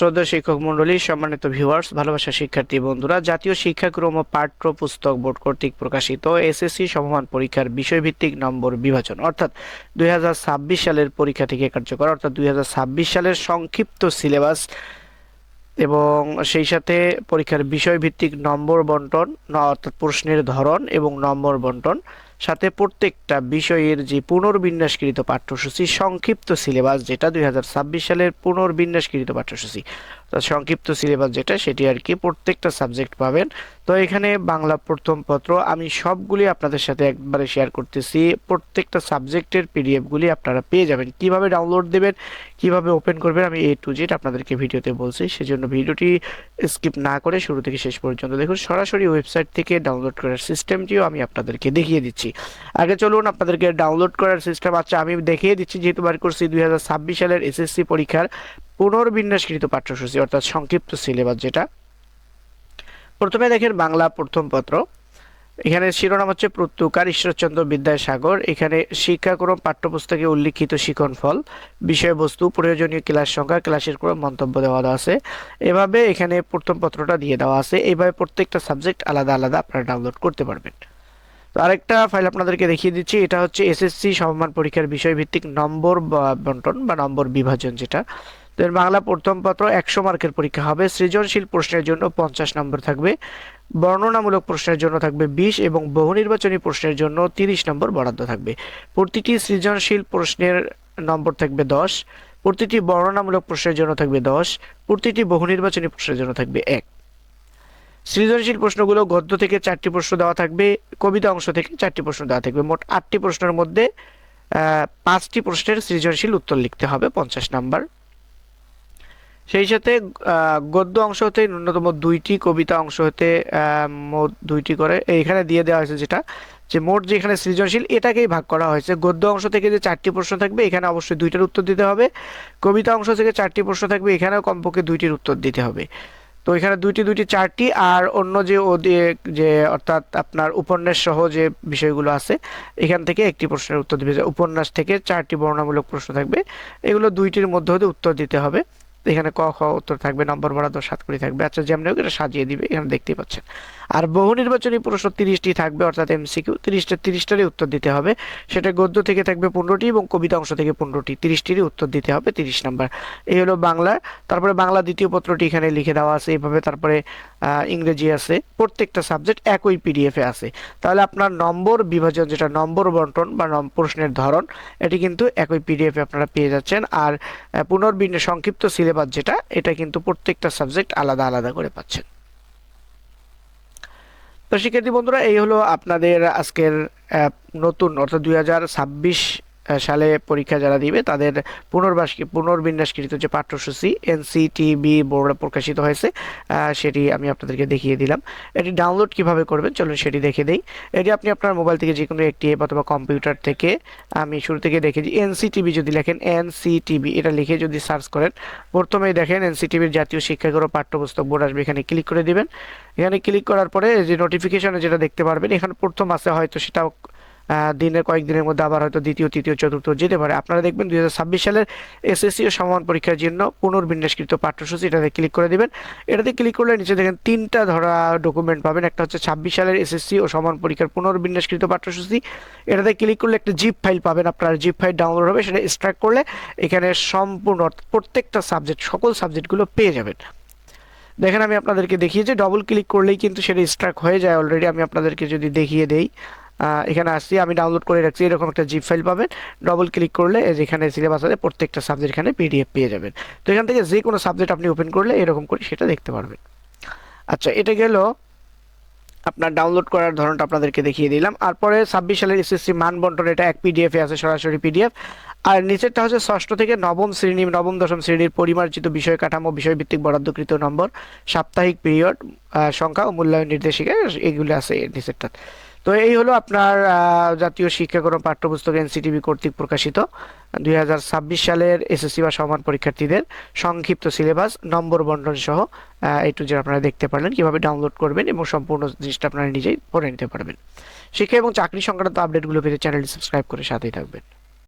শ্রদ্ধা শিক্ষক মন্ডলী সম্মানিত ভিউয়ার্স ভালোবাসা শিক্ষার্থী বন্ধুরা, জাতীয় শিক্ষাক্রম ও পাঠ্য পুস্তক বোর্ড কর্তৃক প্রকাশিত এসএসসি সমমান পরীক্ষার বিষয়ভিত্তিক নম্বর বিভাজন, অর্থাৎ দুই হাজার ছাব্বিশ সালের পরীক্ষা থেকে কার্যকর, অর্থাৎ দুই হাজার ছাব্বিশ সালের সংক্ষিপ্ত সিলেবাস এবং সেই সাথে পরীক্ষার বিষয়ভিত্তিক নম্বর বন্টন অর্থাৎ প্রশ্নের ধরন এবং নম্বর বন্টন। সাথে প্রত্যেকটা বিষয়ের যে পুনর্বিন্যাসকৃত পাঠ্যসূচি, সংক্ষিপ্ত সিলেবাস যেটা দুই হাজার ছাব্বিশ সালের পুনর্বিন্যাসকৃত পাঠ্যসূচি। সংক্ষিপ্ত সিলেবাস যেটা, সেটি আর কি প্রত্যেকটা সাবজেক্ট পাবেন। তো এখানে বাংলা প্রথম পত্র আমি সবগুলি আপনাদের সাথে একবারে শেয়ার করতেছি। প্রত্যেকটা সাবজেক্টের পিডিএফগুলি আপনারা পেয়ে যাবেন। কীভাবে ডাউনলোড দেবেন, কীভাবে ওপেন করবেন, আমি এ টু জেড আপনাদেরকে ভিডিওতে বলছি। সেজন্য ভিডিওটি স্কিপ না করে শুরু থেকে শেষ পর্যন্ত দেখুন। সরাসরি ওয়েবসাইট থেকে ডাউনলোড করার সিস্টেমটিও আমি আপনাদেরকে দেখিয়ে দিচ্ছি। আগে চলুন আপনাদেরকে ডাউনলোড করার সিস্টেম আচ্ছা আমি দেখিয়ে দিচ্ছি, যেহেতু বার করছি দুই হাজার ছাব্বিশ সালের এসএসসি পরীক্ষার পুনর্বিন্যাসকৃত পাঠ্যসূচি, অর্থাৎ সংক্ষিপ্ত সিলেবাস যেটা। প্রথমে দেখেন বাংলা প্রথম পত্র। এখানে শিরোনাম হচ্ছে প্রত্যুকার ঈশ্বরচন্দ্র বিদ্যাসাগর। এখানে শিক্ষাক্রম, পাঠ্যপুস্তকে উল্লিখিত শিখন ফল, বিষয়বস্তু, প্রয়োজনীয় ক্লাস সংখ্যা, ক্লাসের ক্রম, মন্তব্য দেওয়া আছে। এভাবে এখানে প্রথম পত্রটা দিয়ে দেওয়া আছে। এইভাবে প্রত্যেকটা সাবজেক্ট আলাদা আলাদা আপনারা ডাউনলোড করতে পারবেন। তো আরেকটা ফাইল আপনাদেরকে দেখিয়ে দিচ্ছি, এটা হচ্ছে এসএসসি সমমান পরীক্ষার বিষয়ভিত্তিক নম্বর বন্টন বা নম্বর বিভাজন যেটা। বাংলা প্রথম পত্র একশো মার্কের পরীক্ষা হবে। সৃজনশীল প্রশ্নের জন্য পঞ্চাশ নম্বর থাকবে। বর্ণনামূলক প্রশ্নের জন্য থাকবে বিশ এবং বহু নির্বাচনী প্রশ্নের জন্য তিরিশ নম্বর বরাদ্দ থাকবে। প্রতিটি সৃজনশীল প্রশ্নের নম্বর থাকবে দশ, প্রতিটি বর্ণনামূলক প্রশ্নের জন্য থাকবে দশ, প্রতিটি বহু নির্বাচনী প্রশ্নের জন্য থাকবে এক। সৃজনশীল প্রশ্নগুলো গদ্য থেকে চারটি প্রশ্ন দেওয়া থাকবে, কবিতা অংশ থেকে চারটি প্রশ্ন দেওয়া থাকবে। মোট আটটি প্রশ্নের মধ্যে পাঁচটি প্রশ্নের সৃজনশীল উত্তর লিখতে হবে পঞ্চাশ নাম্বার। সেই সাথে গদ্য অংশ হতে ন্যূনতম দুইটি কবিতা অংশ হতে মোট দুইটি করে, এইখানে দিয়ে দেওয়া হয়েছে যেটা, যে মোট যেখানে সৃজনশীল এটাকেই ভাগ করা হয়েছে। গদ্য অংশ থেকে যে চারটি প্রশ্ন থাকবে, এখানে অবশ্যই দুইটার উত্তর দিতে হবে। কবিতা অংশ থেকে চারটি প্রশ্ন থাকবে, এখানেও কমপক্ষে দুইটির উত্তর দিতে হবে। তো এখানে দুইটি দুইটি, চারটি, আর অন্য যে যে অর্থাৎ আপনার উপন্যাস সহ যে বিষয়গুলো আছে, এখান থেকে একটি প্রশ্নের উত্তর দিবে। উপন্যাস থেকে চারটি বর্ণনামূলক প্রশ্ন থাকবে, এগুলো দুইটির মধ্যে হতে উত্তর দিতে হবে। এখানে ক, খ উত্তর থাকবে, নম্বর বরাদ্দ সাত করে থাকবে। আচ্ছা যেমনি হোক, এটা সাজিয়ে দিবে, এখানে দেখতেই পাচ্ছেন। আর বহু নির্বাচনী প্রশ্ন তিরিশটি থাকবে, অর্থাৎ এমসিকিউ। তিরিশটা, তিরিশটারই উত্তর দিতে হবে। সেটা গদ্য থেকে থাকবে পনেরোটি এবং কবিতা অংশ থেকে পনেরোটি। তিরিশটিরই উত্তর দিতে হবে, তিরিশ নাম্বার। এই হলো বাংলা। তারপরে বাংলা দ্বিতীয় পত্রটি এখানে লিখে দেওয়া আছে এইভাবে তারপরে ইংরেজি আছে। প্রত্যেকটা সাবজেক্ট একই পিডিএফে আছে। তাহলে আপনার নম্বর বিভাজন, যেটা নম্বর বন্টন বা প্রশ্নের ধরন, এটি কিন্তু একই পিডিএফে আপনারা পেয়ে যাচ্ছেন। আর পুনর্বিন্যাস, সংক্ষিপ্ত সিলেবাস যেটা, এটা কিন্তু প্রত্যেকটা সাবজেক্ট আলাদা আলাদা করে পাচ্ছেন। তো শিক্ষার্থী বন্ধুরা এই হলো আপনাদের আজকের নতুন অর্থাৎ দুই হাজার ছাব্বিশ সালে পরীক্ষা যারা দিবে তাদের পুনর্বাস পুনর্বিন্যাসকৃত যে পাঠ্যসূচি এনসিটিবি বোর্ডে প্রকাশিত হয়েছে সেটি আমি আপনাদেরকে দেখিয়ে দিলাম। এটি ডাউনলোড কীভাবে করবেন চলুন সেটি দেখে দেই। এটি আপনি আপনার মোবাইল থেকে যে কোনো একটি অ্যাপ অথবা কম্পিউটার থেকে আমি শুরু থেকে দেখে দিই। এনসিটিবি যদি লেখেন এনসিটিবি এটা লিখে যদি সার্চ করেন প্রথমেই দেখেন এনসিটিভির জাতীয় শিক্ষাগত পাঠ্যপুস্তক বোর্ড আসবে এখানে ক্লিক করে দিবেন। এখানে ক্লিক করার পরে যে নোটিফিকেশনে যেটা দেখতে পারবেন এখানে প্রথম আছে হয়তো সেটাও আহ, দিনের কয়েকদিনের মধ্যে আবার হয়তো দ্বিতীয়, তৃতীয়, চতুর্থ যেতে পারে। আপনারা দেখবেন দু হাজার ছাব্বিশ সালের এসএসসি ও সমান পরীক্ষার জন্য পুনর্বিন্যাসকৃত পাঠ্যসূচি এটাতে ক্লিক করে দেবেন। এটাতে ক্লিক করলে নিচে দেখেন তিনটা ধরা ডকুমেন্ট পাবেন। একটা হচ্ছে ছাব্বিশ সালের এসএসসি ও সমান পরীক্ষার পুনর্বিন্যাসকৃত পাঠ্যসূচি। এটাতে ক্লিক করলে একটা জিপ ফাইল পাবেন আপনার। জিপ ফাইল ডাউনলোড হবে, সেটা এক্সট্রাক্ট করলে এখানে সম্পূর্ণ প্রত্যেকটা সাবজেক্ট সকল সাবজেক্টগুলো পেয়ে যাবেন। দেখেন আমি আপনাদেরকে দেখিয়ে যে ডবল ক্লিক করলেই কিন্তু সেটা স্ট্রাক হয়ে যায় অলরেডি আমি আপনাদেরকে যদি দেখিয়ে দেই এখানে আসছি, আমি ডাউনলোড করে রাখছি, এরকম একটা জিপ ফাইল পাবেন। ডবল ক্লিক করলে এই যে সিলেবাস আছে, প্রত্যেকটা সাবজেক্ট এখানে পিডিএফ পেয়ে যাবেন। তো এখান থেকে যে কোনো সাবজেক্ট আপনি ওপেন করলে এরকম করে সেটা দেখতে পারবেন। আচ্ছা এটা গেল আপনার ডাউনলোড করার ধরনটা আপনাদেরকে দেখিয়ে দিলাম। আর পরে ছাব্বিশ সালের এসএসসি মান বন্টন, এটা এক পিডিএফে আছে, সরাসরি পিডিএফ আর নিচেরটা হচ্ছে ষষ্ঠ থেকে নবম শ্রেণি, নবম, দশম শ্রেণির পরিমার্জিত বিষয় কাঠামো, বিষয়ভিত্তিক বরাদ্দকৃত নম্বর, সাপ্তাহিক পিরিয়ড সংখ্যা ও মূল্যায়ন নির্দেশিকা, এগুলো আছে নিচেরটা তো এই হলো আপনার জাতীয় শিক্ষাক্রম পাঠ্যপুস্তক এনসিটিভি কর্তৃক প্রকাশিত দুই হাজার ছাব্বিশ সালের এসএসসি বা সমান পরীক্ষার্থীদের সংক্ষিপ্ত সিলেবাস, নম্বর বন্টন সহ এই টু যে আপনারা দেখতে পারলেন। কীভাবে ডাউনলোড করবেন এবং সম্পূর্ণ জিনিসটা আপনারা নিজেই পড়ে নিতে পারবেন। শিক্ষা এবং চাকরি সংক্রান্ত আপডেটগুলো পেতে চ্যানেলটি সাবস্ক্রাইব করে সাথেই থাকবেন।